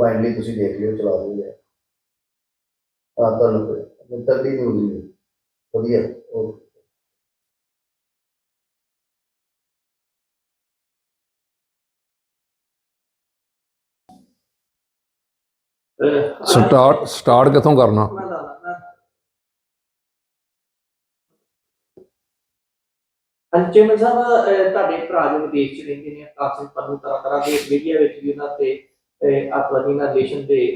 Kindly ਤੁਸੀਂ ਦੇਖ ਲਿਓ ਚਲਾ ਦੂੰਗੇ ਆ ਤੁਹਾਨੂੰ ਕੋਈ ਤੱਦੀ ਨਿਊਜ਼ ਨਹੀਂ। ਵਧੀਆ ਓਕੇ ਸਟਾਰਟ ਸਟਾਰਟ ਕਿੱਥੋਂ ਕਰਨਾ? ਅੰਚੇਮਨ ਸਾਹਿਬ ਤੁਹਾਡੇ ਭਰਾ ਜੋ ਵਿਦੇਸ਼ ਚ ਰਹਿੰਦੇ ਨੇ ਕਾਸਿਮ ਪੰਨੂ ਤਰ੍ਹਾਂ ਤਰ੍ਹਾਂ ਦੇ ਮੀਡੀਆ ਵਿੱਚ ਵੀ ਉਹਨਾਂ ਤੇ ਆਤਮਨੀਨਾਈਜੇਸ਼ਨ ਦੇ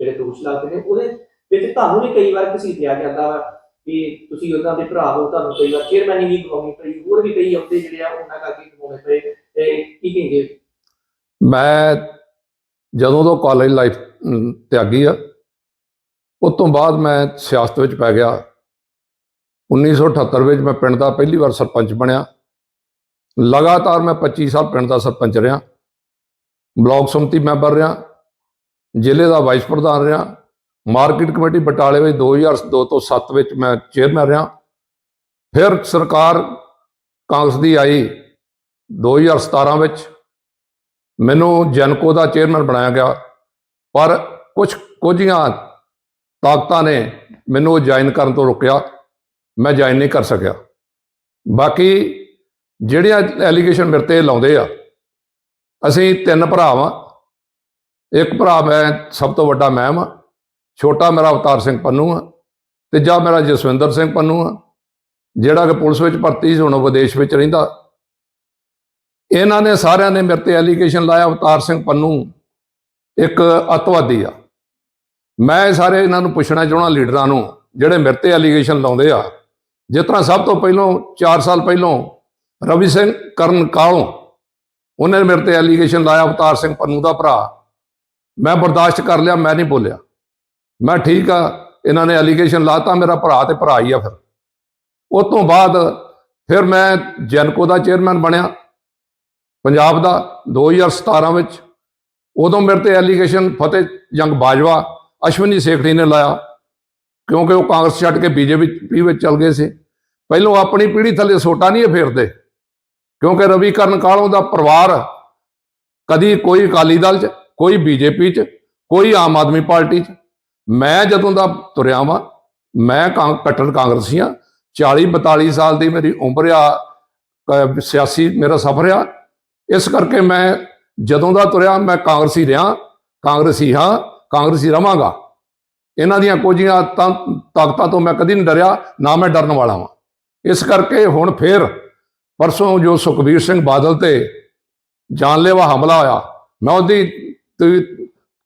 ਜਿਹੜੇ ਦੋਸ਼ ਲੱਗਦੇ ਨੇ, ਉਹਦੇ ਵਿੱਚ ਤੁਹਾਨੂੰ ਵੀ ਕਈ ਵਾਰ ਘਸੀਟਿਆ ਜਾਂਦਾ ਵਾ ਕਿ ਤੁਸੀਂ ਉਹਨਾਂ ਦੇ ਭਰਾ ਹੋ, ਤੁਹਾਨੂੰ ਕਈ ਵਾਰ ਚੇਅਰਮੈਨ ਵੀ ਗਵਾਉਣੀ ਪਈ ਹੋਰ ਵੀ ਕਈ ਆਉਂਦੇ ਜਿਹੜੇ ਆ, ਉਹਨਾਂ ਕਰਕੇ ਗਵਾਉਣੇ ਪਏ। ਤੇ ਕੀ ਕਹਿੰਦੇ ਮੈਂ ਜਦੋਂ ਤੋਂ ਕਾਲਜ ਲਾਈਫ ਤਿਆਗੀ ਆ, ਉਸ ਤੋਂ ਬਾਅਦ ਮੈਂ ਸਿਆਸਤ ਵਿੱਚ ਪੈ ਗਿਆ। 1978 ਵਿੱਚ ਮੈਂ ਪਿੰਡ ਦਾ ਪਹਿਲੀ ਵਾਰ ਸਰਪੰਚ ਬਣਿਆ। ਲਗਾਤਾਰ ਮੈਂ 25 ਸਾਲ ਪਿੰਡ ਦਾ ਸਰਪੰਚ ਰਿਹਾ। ਬਲਾਕ ਸੰਮਤੀ ਮੈਂਬਰ ਰਿਹਾ, ਜ਼ਿਲ੍ਹੇ ਦਾ ਵਾਈਸ ਪ੍ਰਧਾਨ ਰਿਹਾ ਮਾਰਕੀਟ ਕਮੇਟੀ ਬਟਾਲੇ ਵਿੱਚ 2002 ਤੋਂ 7 ਵਿੱਚ ਮੈਂ ਚੇਅਰਮੈਨ ਰਿਹਾ। ਫਿਰ ਸਰਕਾਰ ਕਾਂਗਰਸ ਦੀ ਆਈ 2017 ਵਿੱਚ। ਮੈਨੂੰ ਜਨਕੋ ਦਾ ਚੇਅਰਮੈਨ ਬਣਾਇਆ ਗਿਆ, ਪਰ ਕੁਝ ਕੁਝੀਆਂ ਤਾਕਤਾਂ ਨੇ ਮੈਨੂੰ ਜੁਆਇਨ ਕਰਨ ਤੋਂ ਰੋਕਿਆ, ਮੈਂ ਜੁਆਇਨ ਨਹੀਂ ਕਰ ਸਕਿਆ। ਬਾਕੀ ਜਿਹੜੀਆਂ ਐਲੀਗੇਸ਼ਨ ਮੇਰੇ ਤੇ ਲਾਉਂਦੇ ਆ ਅਸੀਂ ਤਿੰਨ ਭਰਾ ਵਾਂ। ਇੱਕ ਭਰਾ ਮੈਂ ਸਭ ਤੋਂ ਵੱਡਾ ਮੈਂ ਵਾਂ। ਛੋਟਾ ਮੇਰਾ ਅਵਤਾਰ ਸਿੰਘ ਪੰਨੂ ਆ। ਤੀਜਾ ਮੇਰਾ ਜਸਵਿੰਦਰ ਸਿੰਘ ਪੰਨੂ ਆ। ਜਿਹੜਾ ਕਿ ਪੁਲਿਸ ਵਿੱਚ ਭਰਤੀ ਸੀ, ਹੁਣ ਉਹ ਵਿਦੇਸ਼ ਵਿੱਚ ਰਹਿੰਦਾ। ਇਹਨਾਂ ਨੇ ਸਾਰਿਆਂ ਨੇ ਮੇਰੇ ਤੇ ਐਲੀਗੇਸ਼ਨ ਲਾਇਆ, ਅਵਤਾਰ ਸਿੰਘ ਪੰਨੂ। ਇੱਕ ਅਤਵਾਦੀ ਆ। ਮੈਂ ਇਹ ਸਾਰੇ ਇਹਨਾਂ ਨੂੰ ਪੁੱਛਣਾ ਚਾਹਣਾ ਲੀਡਰਾਂ ਨੂੰ, ਜਿਹੜੇ ਮੇਰੇ ਤੇ ਐਲੀਗੇਸ਼ਨ ਲਾਉਂਦੇ ਆ। ਜਿਸ ਤਰ੍ਹਾਂ ਸਭ ਤੋਂ ਪਹਿਲਾਂ 4 ਸਾਲ ਪਹਿਲਾਂ, ਰਵੀ ਸਿੰਘ ਕਰਨ ਕਾਲੋਂ ਉਹਨੇ ਮੇਰੇ ਤੇ ਐਲੀਗੇਸ਼ਨ ਲਾਇਆ, ਅਵਤਾਰ ਸਿੰਘ ਪੰਨੂ ਦਾ ਭਰਾ। ਮੈਂ ਬਰਦਾਸ਼ਤ ਕਰ ਲਿਆ, ਮੈਂ ਨਹੀਂ ਬੋਲਿਆ। ਮੈਂ ਠੀਕ ਆ, ਇਹਨਾਂ ਨੇ ਐਲੀਗੇਸ਼ਨ ਲਾਤਾ, ਮੇਰਾ ਭਰਾ ਤੇ ਭਰਾ ਹੀ ਆ ਫਿਰ। ਉਸ ਤੋਂ ਬਾਅਦ ਫਿਰ ਮੈਂ ਜੈਨਕੋ ਦਾ ਚੇਅਰਮੈਨ ਬਣਿਆ, ਪੰਜਾਬ ਦਾ 2017 ਵਿੱਚ। ਉਦੋਂ ਮੇਰੇ ਤੇ ਐਲੀਗੇਸ਼ਨ ਫਤਿਹ ਜੰਗ ਬਾਜਵਾ, ਅਸ਼ਵਨੀ ਸੇਖੜੀ ਨੇ ਲਾਇਆ, ਕਿਉਂਕਿ ਉਹ ਕਾਂਗਰਸ ਛੱਡ ਕੇ ਬੀਜੇਪੀ ਵਿੱਚ ਚਲ ਗਏ ਸੀ। ਪਹਿਲੋਂ ਆਪਣੀ ਪੀੜ੍ਹੀ ਥੱਲੇ ਸੋਟਾ ਨਹੀਂ ਫੇਰਦੇ। ਕਿਉਂਕਿ ਰਵੀ ਕਰਨ ਕਾਲੋਂ ਦਾ ਪਰਿਵਾਰ ਕਦੀ ਕੋਈ ਅਕਾਲੀ ਦਲ 'ਚ, ਕੋਈ ਬੀਜੇਪੀ 'ਚ, ਕੋਈ ਆਮ ਆਦਮੀ ਪਾਰਟੀ 'ਚ। ਮੈਂ ਜਦੋਂ ਦਾ ਤੁਰਿਆ ਵਾਂ, ਮੈਂ ਕਾਂ ਕੱਟੜ ਕਾਂਗਰਸੀ ਆ 40 42 ਸਾਲ ਦੀ ਮੇਰੀ ਉਮਰ ਆ ਸਿਆਸੀ ਮੇਰਾ ਸਫ਼ਰ ਆ, ਇਸ ਕਰਕੇ ਮੈਂ ਜਦੋਂ ਦਾ ਤੁਰਿਆ, ਮੈਂ ਕਾਂਗਰਸੀ ਰਿਹਾ, ਕਾਂਗਰਸੀ ਹਾਂ, ਕਾਂਗਰਸੀ ਰਵਾਂਗਾ। ਇਹਨਾਂ ਦੀਆਂ ਕੁਝੀਆਂ ਤਾਕਤਾਂ ਤੋਂ ਮੈਂ ਕਦੀ ਨਹੀਂ ਡਰਿਆ, ਨਾ ਮੈਂ ਡਰਨ ਵਾਲਾ ਹਾਂ ਇਸ ਕਰਕੇ ਹੁਣ ਫੇਰ ਪਰਸੋਂ ਜੋ ਸੁਖਬੀਰ ਸਿੰਘ ਬਾਦਲ ਤੇ ਜਾਨਲੇਵਾ ਹਮਲਾ ਹੋਇਆ, ਮੈਂ ਉਹਦੀ ਤੇ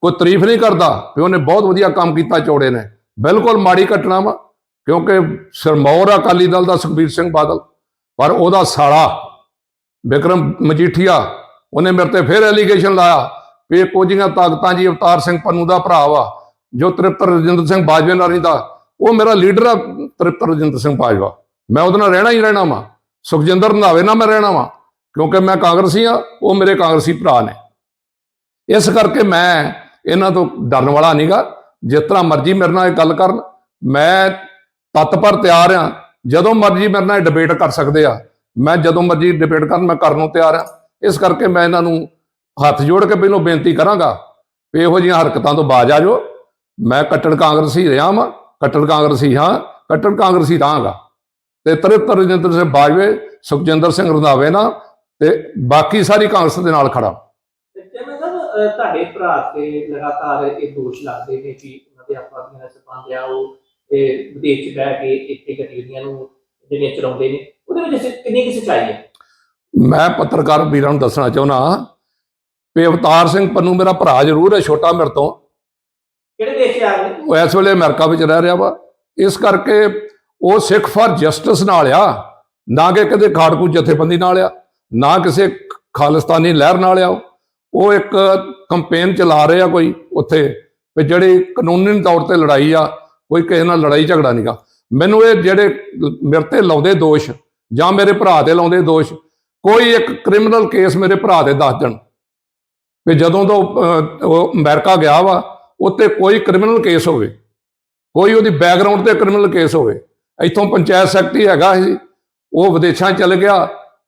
ਕੋਈ ਤਾਰੀਫ ਨਹੀਂ ਕਰਦਾ ਵੀ ਉਹਨੇ ਬਹੁਤ ਵਧੀਆ ਕੰਮ ਕੀਤਾ ਚੋੜੇ ਨੇ। ਬਿਲਕੁਲ ਮਾੜੀ ਘਟਨਾ ਵਾ, ਕਿਉਂਕਿ ਸਿਰਮੌਰ ਅਕਾਲੀ ਦਲ ਦਾ ਸੁਖਬੀਰ ਸਿੰਘ ਬਾਦਲ, ਪਰ ਉਹਦਾ ਸਾਲਾ ਵਿਕਰਮ ਮਜੀਠੀਆ, ਉਹਨੇ ਮੇਰੇ ਤੇ ਫਿਰ ਐਲੀਗੇਸ਼ਨ ਲਾਇਆ ਵੀ ਇਹ ਕੁਝੀਆਂ ਤਾਕਤਾਂ ਜੀ ਅਵਤਾਰ ਸਿੰਘ ਪੰਨੂ ਦਾ ਭਰਾ ਵਾ, ਜੋ ਤ੍ਰਿਪਤ ਰਜਿੰਦਰ ਸਿੰਘ ਬਾਜਵੇ ਨਾਲ ਰਹਿੰਦਾ ਉਹ ਮੇਰਾ ਲੀਡਰ ਆ ਤ੍ਰਿਪਤ ਰਜਿੰਦਰ ਸਿੰਘ ਬਾਜਵਾ। ਮੈਂ ਉਹਦੇ ਨਾਲ ਰਹਿਣਾ ਹੀ ਰਹਿਣਾ ਵਾ। ਸੁਖਜਿੰਦਰ ਰੰਧਾਵੇ ਨਾਲ ਮੈਂ ਰਹਿਣਾ ਵਾਂ, ਕਿਉਂਕਿ ਮੈਂ ਕਾਂਗਰਸੀ ਆ, ਉਹ ਮੇਰੇ ਕਾਂਗਰਸੀ ਭਰਾ ਨੇ। ਇਸ ਕਰਕੇ ਮੈਂ ਇਹਨਾਂ ਤੋਂ ਡਰਨ ਵਾਲਾ ਨਹੀਂਗਾ। ਜਿਸ ਤਰ੍ਹਾਂ ਮਰਜ਼ੀ ਮੇਰੇ ਨਾਲ ਇਹ ਗੱਲ ਕਰਨ, ਮੈਂ ਤੱਤ ਪਰ ਤਿਆਰ ਆ। ਜਦੋਂ ਮਰਜ਼ੀ ਮੇਰੇ ਨਾਲ ਡਿਬੇਟ ਕਰ ਸਕਦੇ ਆ, ਮੈਂ ਜਦੋਂ ਮਰਜ਼ੀ ਡਿਬੇਟ ਕਰਨ, ਮੈਂ ਕਰਨ ਨੂੰ ਤਿਆਰ ਆ। ਇਸ ਕਰਕੇ ਮੈਂ ਇਹਨਾਂ ਨੂੰ ਹੱਥ ਜੋੜ ਕੇ ਪਹਿਲਾਂ ਬੇਨਤੀ ਕਰਾਂਗਾ ਵੀ ਇਹੋ ਜਿਹੀਆਂ ਹਰਕਤਾਂ ਤੋਂ ਬਾਜ ਆ ਜਾਓ। ਮੈਂ ਕੱਟੜ ਕਾਂਗਰਸੀ ਰਿਹਾ ਵਾਂ, ਕੱਟੜ ਕਾਂਗਰਸੀ ਹਾਂ, ਕੱਟੜ ਕਾਂਗਰਸੀ ਰਹਾਂਗਾ ਤੇ ਤ੍ਰਿਪਤ ਰਜਿੰਦਰ ਸਿੰਘ ਬਾਜਵੇ ਸੁਖਜਿੰਦਰ ਸਿੰਘ ਰੰਧਾਵੇ ਨਾਲ ਤੇ ਬਾਕੀ ਸਾਰੀ ਕਾਂਗਰਸ ਦੇ ਨਾਲ ਖੜਾ। ਚੇਅਰਮੈਨ ਸਾਹਿਬ ਅਹ, ਤੁਹਾਡੇ ਭਰਾ ਤੇ ਲਗਾਤਾਰ ਇਹ ਦੋਸ਼ ਲੱਗਦੇ ਨੇ ਕਿ ਉਹਨਾਂ ਦੇ ਆਪਾਂ ਦੀਆਂ ਸਪਾਂਦੇ ਆ ਉਹ ਇਹ ਵਿਦੇਸ਼ 'ਚ ਬਹਿ ਕੇ ਇੱਥੇ ਗਤੀਵਿਧੀਆਂ ਨੂੰ ਜਿਹੜੀਆਂ ਚਲਾਉਂਦੇ ਨੇ ਉਹਦੇ ਵਿੱਚ ਸ- ਕਿੰਨੀ ਕੁ ਸੱਚਾਈ ਹੈ? ਮੈਂ ਪੱਤਰਕਾਰ ਵੀਰਾਂ ਨੂੰ ਦੱਸਣਾ ਚਾਹੁੰਦਾ ਵੀ ਅਵਤਾਰ ਸਿੰਘ ਪੰਨੂ ਮੇਰਾ ਭਰਾ ਜ਼ਰੂਰ ਹੈ ਛੋਟਾ ਮੇਰੇ ਤੋਂ। ਕਿਹੜੇ ਦੇਸ਼ ਆ ਗਏ ਉਹ ਇਸ ਵੇਲੇ ਅਮਰੀਕਾ ਵਿੱਚ ਰਹਿ ਰਿਹਾ ਵਾ। ਇਸ ਕਰਕੇ ਉਹ ਸਿੱਖ ਫਾਰ ਜਸਟਿਸ ਨਾਲ ਆ ਨਾ ਕਿ ਕਦੇ ਖਾੜਕੂ ਜਥੇਬੰਦੀ ਨਾਲ ਆ ਨਾ ਕਿਸੇ ਖਾਲਿਸਤਾਨੀ ਲਹਿਰ ਨਾਲ ਆ ਉਹ। ਇੱਕ ਕੰਪੇਨ ਚਲਾ ਰਹੇ ਆ ਕੋਈ ਉੱਥੇ ਵੀ ਜਿਹੜੀ ਕਾਨੂੰਨੀ ਤੌਰ ਤੇ ਲੜਾਈ ਆ ਕੋਈ ਕਿਸੇ ਨਾਲ ਲੜਾਈ ਝਗੜਾ ਨਹੀਂਗਾ ਮੈਨੂੰ ਇਹ ਜਿਹੜੇ ਮੇਰੇ ਤੇ ਲਾਉਂਦੇ ਦੋਸ਼ ਜਾਂ ਮੇਰੇ ਭਰਾ ਤੇ ਲਾਉਂਦੇ ਦੋਸ਼ ਕੋਈ ਇੱਕ ਕ੍ਰਿਮੀਨਲ ਕੇਸ ਮੇਰੇ ਭਰਾ 'ਤੇ ਦੱਸ ਦੇਣ। ਵੀ ਜਦੋਂ ਤੋਂ ਅਹ, ਅਮਰੀਕਾ ਗਿਆ ਵਾ ਉੱਤੇ ਕੋਈ ਕ੍ਰਿਮੀਨਲ ਕੇਸ ਹੋਵੇ ਕੋਈ ਉਹਦੀ ਬੈਕਗ੍ਰਾਉਂਡ ਤੇ ਕ੍ਰਿਮੀਨਲ ਕੇਸ ਹੋਵੇ ਇੱਥੋਂ ਪੰਚਾਇਤ ਸੈਕਟਰੀ ਹੈਗਾ ਸੀ ਉਹ ਵਿਦੇਸ਼ਾਂ ਚਲ ਗਿਆ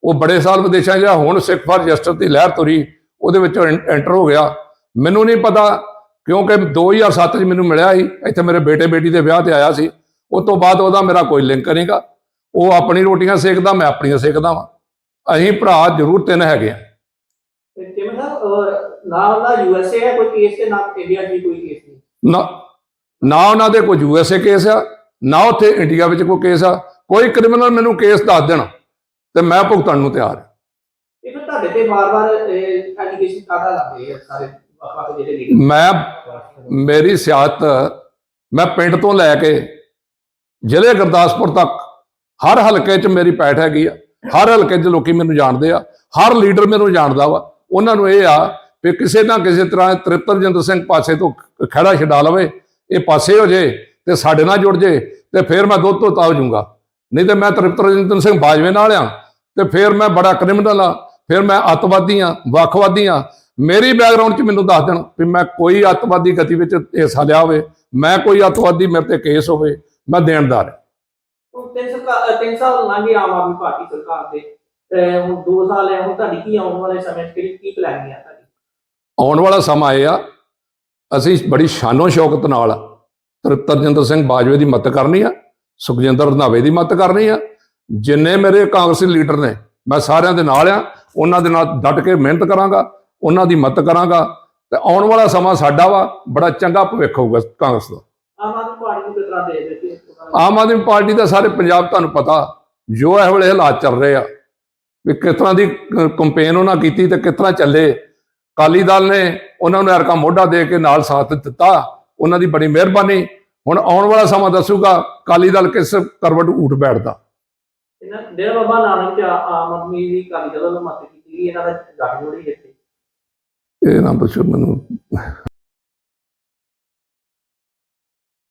ਉਹ ਬੜੇ ਸਾਲ ਵਿਦੇਸ਼ਾਂ ਰਿਹਾ, ਹੁਣ ਸਿੱਖ ਫਾਰ ਜਸਟਿਸ ਦੀ ਲਹਿਰ ਤੁਰੀ ਉਹਦੇ ਵਿੱਚੋਂ ਐਂਟਰ ਹੋ ਗਿਆ। ਮੈਨੂੰ ਨਹੀਂ ਪਤਾ ਕਿਉਂਕਿ 2007 ਚ ਮੈਨੂੰ ਮਿਲਿਆ ਸੀ ਇੱਥੇ ਮੇਰੇ ਬੇਟੇ ਬੇਟੀ ਦੇ ਵਿਆਹ ਤੇ ਆਇਆ ਸੀ ਉਸ ਤੋਂ ਬਾਅਦ ਉਹਦਾ ਮੇਰਾ ਕੋਈ ਲਿੰਕ ਨਹੀਂਗਾ ਉਹ ਆਪਣੀ ਰੋਟੀਆਂ ਸੇਕਦਾ ਮੈਂ ਆਪਣੀਆਂ ਸੇਕਦਾ ਵਾਂ। ਅਸੀਂ ਭਰਾ ਜ਼ਰੂਰ ਤਿੰਨ ਹੈਗੇ ਆ। ਨਾ ਉਹਦਾ ਯੂਐਸਏ ਹੈ ਕੋਈ ਕੇਸ ਤੇ ਨਾ ਇੰਡੀਆ ਵੀ ਕੋਈ ਕੇਸ ਨਹੀਂ? ਨਾ ਨਾ ਉਹਨਾਂ ਦੇ ਕੋਈ ਯੂਐਸਏ ਕੇਸ ਆ। ਨਾ ਉੱਥੇ ਇੰਡੀਆ ਵਿੱਚ ਕੋਈ ਕੇਸ ਆ ਕੋਈ ਕ੍ਰਿਮੀਨਲ ਮੈਨੂੰ ਕੇਸ ਦੱਸ ਦੇਣ ਤੇ ਮੈਂ ਭੁਗਤਣ ਨੂੰ ਤਿਆਰ ਹਾਂ। ਇਹ ਫਿਰ ਤੁਹਾਡੇ ਤੇ ਵਾਰ-ਵਾਰ ਐਲੀਗੇਸ਼ਨ ਕਾਹਦਾ ਲੱਗਦੇ ਆ ਸਾਰੇ ਵੱਖ-ਵੱਖ ਜਿਹੜੇ ਲੀਡਰ ਮੈਂ ਮੇਰੀ ਸਿਆਸਤ ਮੈਂ ਪਿੰਡ ਤੋਂ ਲੈ ਕੇ ਜ਼ਿਲ੍ਹੇ ਗੁਰਦਾਸਪੁਰ ਤੱਕ ਹਰ ਹਲਕੇ 'ਚ ਮੇਰੀ ਪੈਠ ਹੈਗੀ ਆ ਹਰ ਹਲਕੇ 'ਚ ਲੋਕੀ ਮੈਨੂੰ ਜਾਣਦੇ ਆ ਹਰ ਲੀਡਰ ਮੈਨੂੰ ਜਾਣਦਾ ਵਾ। ਉਹਨਾਂ ਨੂੰ ਇਹ ਆ ਵੀ ਕਿਸੇ ਨਾ ਕਿਸੇ ਤਰ੍ਹਾਂ ਤ੍ਰਿਪਤਰਜਿੰਦਰ ਸਿੰਘ ਪਾਸੇ ਤੋਂ ਖੜਾ ਛਡਾ ਲਵੇ ਇਹ ਪਾਸੇ ਹੋ ਜੇ ਤੇ ਸਾਡੇ ਨਾਲ ਜੁੜ ਜੇ ਤੇ ਫਿਰ ਮੈਂ ਦੁੱਧ ਤੋਂ ਤਾਵ ਜੂੰਗਾ। ਨਹੀਂ ਤੇ ਮੈਂ ਤ੍ਰਿਪਤਰਜਿੰਦਰ ਸਿੰਘ ਬਾਜਵੇ ਨਾਲ ਆ ਤੇ ਫਿਰ ਮੈਂ ਬੜਾ ਕ੍ਰਿਮੀਨਲ ਆ ਫਿਰ ਮੈਂ ਅੱਤਵਾਦੀ ਆ ਵੱਖਵਾਦੀ ਆ। ਮੇਰੀ ਬੈਕਗ੍ਰਾਉਂਡ 'ਚ ਮੈਨੂੰ ਦੱਸ ਦੇਣ ਵੀ ਮੈਂ ਕੋਈ ਅੱਤਵਾਦੀ ਗਤੀ ਵਿੱਚ ਹਿੱਸਾ ਲਿਆ ਹੋਵੇ ਮੈਂ ਕੋਈ ਅੱਤਵਾਦੀ ਮੇਰੇ ਤੇ ਕੇਸ ਹੋਵੇ ਮੈਂ ਦੇਣਦਾਰ ਤਿੰਨ ਸਰਕਾਰ ਤਿੰਨ ਸਾਲ ਲੰਘੇ ਆਮ ਆਦਮੀ ਪਾਰਟੀ ਸਰਕਾਰ ਦੇ ਤੇ ਹੁਣ 2 ਸਾਲ ਹੈ ਹੁਣ ਤੁਹਾਡੀ ਕੀ ਆਉਣ ਵਾਲੇ ਸਮੇਂ 'ਚ ਕਿਹੜੀ ਕੀ ਪਲਾਨਿੰਗ ਹੈ ਤੁਹਾਡੀ? ਆਉਣ ਵਾਲਾ ਸਮਾਂ ਇਹ ਆ ਅਸੀਂ ਬੜੀ ਸ਼ਾਨੋ ਸ਼ੌਕਤ ਨਾਲ ਤ੍ਰਿਪਤਰਜਿੰਦਰ ਸਿੰਘ ਬਾਜਵੇ ਦੀ ਮਦਦ ਕਰਨੀ ਆ ਸੁਖਜਿੰਦਰ ਰੰਧਾਵੇ ਦੀ ਮਦਦ ਕਰਨੀ ਆ। ਜਿੰਨੇ ਮੇਰੇ ਕਾਂਗਰਸੀ ਲੀਡਰ ਨੇ ਮੈਂ ਸਾਰਿਆਂ ਦੇ ਨਾਲ ਆ ਉਹਨਾਂ ਦੇ ਨਾਲ ਡਟ ਕੇ ਮਿਹਨਤ ਕਰਾਂਗਾ ਉਹਨਾਂ ਦੀ ਮਦਦ ਕਰਾਂਗਾ ਤੇ ਆਉਣ ਵਾਲਾ ਸਮਾਂ ਸਾਡਾ ਵਾ ਬੜਾ ਚੰਗਾ ਭਵਿੱਖ ਹੋਊਗਾ ਕਾਂਗਰਸ ਦਾ। ਆਮ ਆਦਮੀ ਪਾਰਟੀ ਦੇ ਦਿੱਤੀ ਆਮ ਆਦਮੀ ਪਾਰਟੀ ਦਾ ਸਾਰੇ ਪੰਜਾਬ ਤੁਹਾਨੂੰ ਪਤਾ ਜੋ ਇਹ ਵੇਲੇ ਹਾਲਾਤ ਚੱਲ ਰਹੇ ਆ ਵੀ ਕਿਸ ਤਰ੍ਹਾਂ ਦੀ ਕੰਪੇਨ ਉਹਨਾਂ ਕੀਤੀ ਤੇ ਕਿਸ ਤਰ੍ਹਾਂ ਚੱਲੇ। ਕਾਲੀ ਦਲ ਨੇ ਉਹਨਾਂ ਨੂੰ ਐਰਕਾ ਮੋਢਾ ਦੇ ਕੇ ਨਾਲ ਸਾਥ ਦਿੱਤਾ ਉਹਨਾਂ ਦੀ ਬੜੀ ਮਿਹਰਬਾਨੀ। ਹੁਣ ਆਉਣ ਵਾਲਾ ਸਮਾਂ ਦੱਸੂਗਾ ਕਾਲੀ ਦਲ ਕਿਸ ਕਰਵਟ ਉੱਠ ਬੈਠਦਾ। ਇਹਨਾਂ ਡੇਰਾ ਬਾਬਾ ਨਾਨਕ ਆਮ ਆਦਮੀ ਦੀ ਕਾਲੀ ਦਲ ਵੱਲੋਂ ਮਦਦ ਕੀਤੀ ਇਹਨਾਂ ਦਾ ਗੱਠਜੋੜ ਹੀ ਇੱਥੇ। ਇਹ ਨਾ ਪੁੱਛੋ ਮੈਨੂੰ।